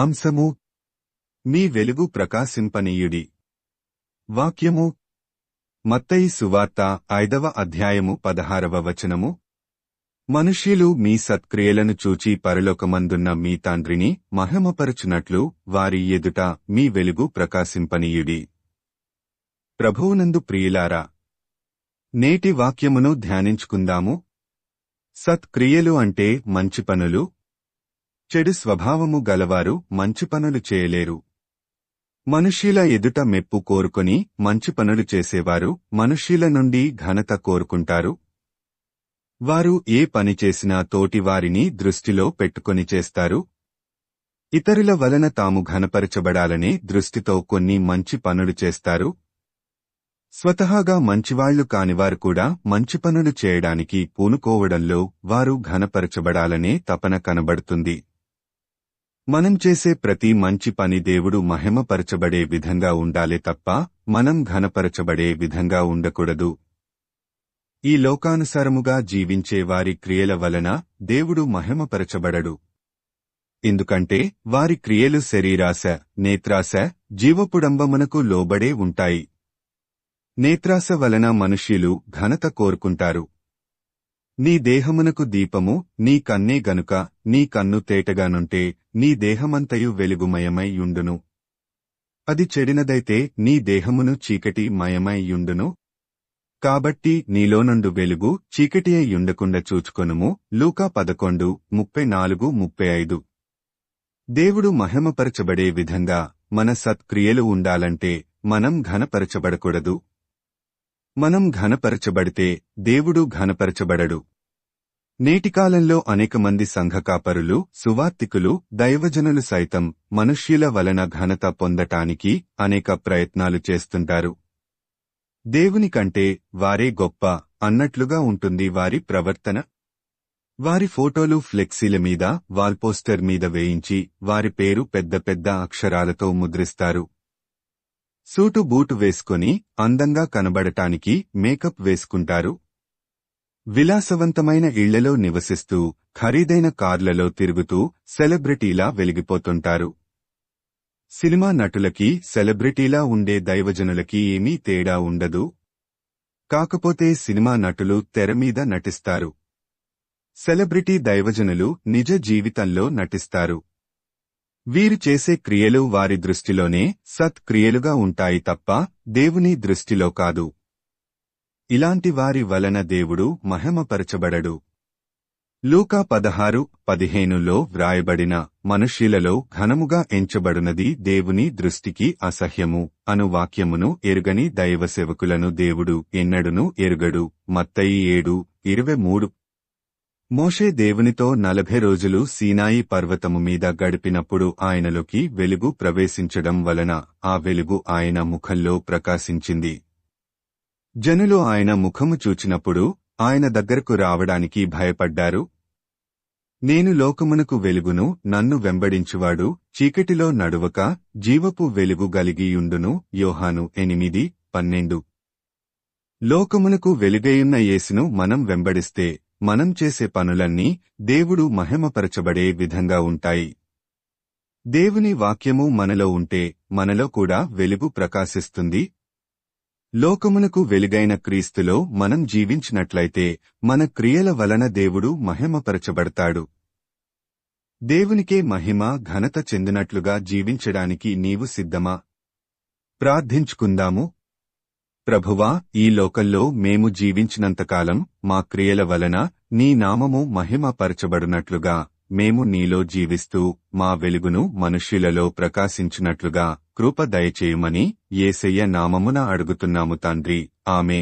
అంశము మీ వెలుగు ప్రకాశింపనీయుడి. వాక్యము మత్తయి సువార్త ఐదవ అధ్యాయము పదహారవ వచనము. మనుష్యులు మీ సత్క్రియలను చూచి పరలోకమందున్న మీ తండ్రిని మహిమపరచునట్లు వారి ఎదుట మీ వెలుగు ప్రకాశింపనీయుడి. ప్రభువునందు ప్రియులారా నేటి వాక్యమును ధ్యానించుకుందాము. సత్క్రియలు అంటే మంచి పనులు చెడు స్వభావము గలవారు మంచి పనులు చేయలేరు. మనుష్యుల ఎదుట మెప్పు కోరుకొని మంచి పనులు చేసేవారు మనుష్యుల నుండి ఘనత కోరుకుంటారు. వారు ఏ పని చేసినా తోటివారిని దృష్టిలో పెట్టుకొని చేస్తారు. ఇతరుల వలన తాము ఘనపరచబడాలనే దృష్టితో కొన్ని మంచి పనులు చేస్తారు. స్వతహాగా మంచివాళ్ళు కానివారు కూడా మంచి పనులు చేయడానికి పూనుకోవడంలో వారు ఘనపరచబడాలనే తపన కనబడుతుంది. మనం చేసే ప్రతి మంచి పని దేవుడు మహిమపరచబడే విధంగా ఉండాలే తప్ప మనం ఘనపరచబడే విధంగా ఉండకూడదు. ఈ లోకానుసారముగా జీవించే వారి క్రియల వలన దేవుడు మహిమపరచబడడు. ఎందుకంటే వారి క్రియలు శరీరాశ నేత్రాశ జీవపుడంబమునకు లోబడే ఉంటాయి. నేత్రాశ వలన మనుష్యులు ఘనత కోరుకుంటారు. నీ దేహమునకు దీపము నీ కన్నే గనుక నీ కన్ను తేటగానుంటే నీ దేహమంతయు వెలుగుమయమై యుండును. అది చెడినదైతే నీ దేహమును చీకటి మయమై యుండును. కాబట్టి నీలోనుండు వెలుగు చీకటి అయి చూచుకొనుము. లూకా పదకొండు ముప్పై నాలుగు ముప్పై ఐదు. దేవుడు మహిమపరచబడే విధంగా మన సత్క్రియలు ఉండాలంటే మనం ఘనపరచబడకూడదు. మనం ఘనపరచబడితే దేవుడు ఘనపరచబడడు. నేటికాలంలో అనేక మంది సంఘకాపరులు సువార్తికులు దైవజనులు సైతం మనుష్యుల వలన ఘనత పొందటానికి అనేక ప్రయత్నాలు చేస్తుంటారు. దేవుని కంటే వారే గొప్ప అన్నట్లుగా ఉంటుంది వారి ప్రవర్తన. వారి ఫోటోలు ఫ్లెక్సీల మీద వాల్పోస్టర్ మీద వేయించి వారి పేరు పెద్ద పెద్ద అక్షరాలతో ముద్రిస్తారు. సూటు బూటు వేసుకొని అందంగా కనబడటానికి మేకప్ వేసుకుంటారు. విలాసవంతమైన ఇళ్ళలో నివసిస్తూ ఖరీదైన కార్లలో తిరుగుతూ సెలబ్రిటీలా వెలిగిపోతుంటారు. సినిమా నటులకి సెలబ్రిటీలా ఉండే దైవజనులకి ఏమీ తేడా ఉండదు. కాకపోతే సినిమా నటులు తెరమీద నటిస్తారు. సెలబ్రిటీ దైవజనులు నిజ జీవితంలో నటిస్తారు. వీరు చేసే క్రియలు వారి దృష్టిలోనే సత్ క్రియలుగా ఉంటాయి తప్ప దేవుని దృష్టిలో కాదు. ఇలాంటి వారి వలన దేవుడు మహిమపరచబడడు. లూకా పదహారు పదిహేనులో వ్రాయబడిన మనుష్యులలో ఘనముగా ఎంచబడునది దేవుని దృష్టికి అసహ్యము అను వాక్యమును ఎరుగని దైవ సేవకులను దేవుడు ఎన్నడును ఎరుగడు. మత్తయి ఏడు ఇరవై మూడు మోషే దేవునితో నలభై రోజులు సీనాయి పర్వతము మీద గడిపినప్పుడు ఆయనలోకి వెలుగు ప్రవేశించడం వలన ఆ వెలుగు ఆయన ముఖంలో ప్రకాశించింది. జనులు ఆయన ముఖము చూచినప్పుడు ఆయన దగ్గరకు రావడానికి భయపడ్డారు. నేను లోకమునకు వెలుగును నన్ను వెంబడించువాడు చీకటిలో నడువక జీవపు వెలుగు గలిగియుండును యోహాను ఎనిమిది పన్నెండు. లోకమునకు వెలుగయున్న యేసును మనం వెంబడిస్తే మనం చేసే పనులన్నీ దేవుడు మహిమపరచబడే విధంగా ఉంటాయి. దేవుని వాక్యము మనలో ఉంటే మనలో కూడా వెలుగు ప్రకాశిస్తుంది. లోకమునకు వెలుగైన క్రీస్తులో మనం జీవించినట్లయితే మన క్రియల వలన దేవుడు మహిమపరచబడతాడు. దేవునికే మహిమ ఘనత చెందినట్లుగా జీవించడానికి నీవు సిద్ధమా? ప్రార్థించుకుందాము. ప్రభువా ఈ లోకంలో మేము జీవించినంతకాలం మా క్రియల వలన నీ నామము మహిమపరచబడునట్లుగా మేము నీలో జీవిస్తూ మా వెలుగును మనుష్యులలో ప్రకాశించినట్లుగా కృప దయచేయమని ఏసయ్య నామమున అడుగుతున్నాము తండ్రి. ఆమె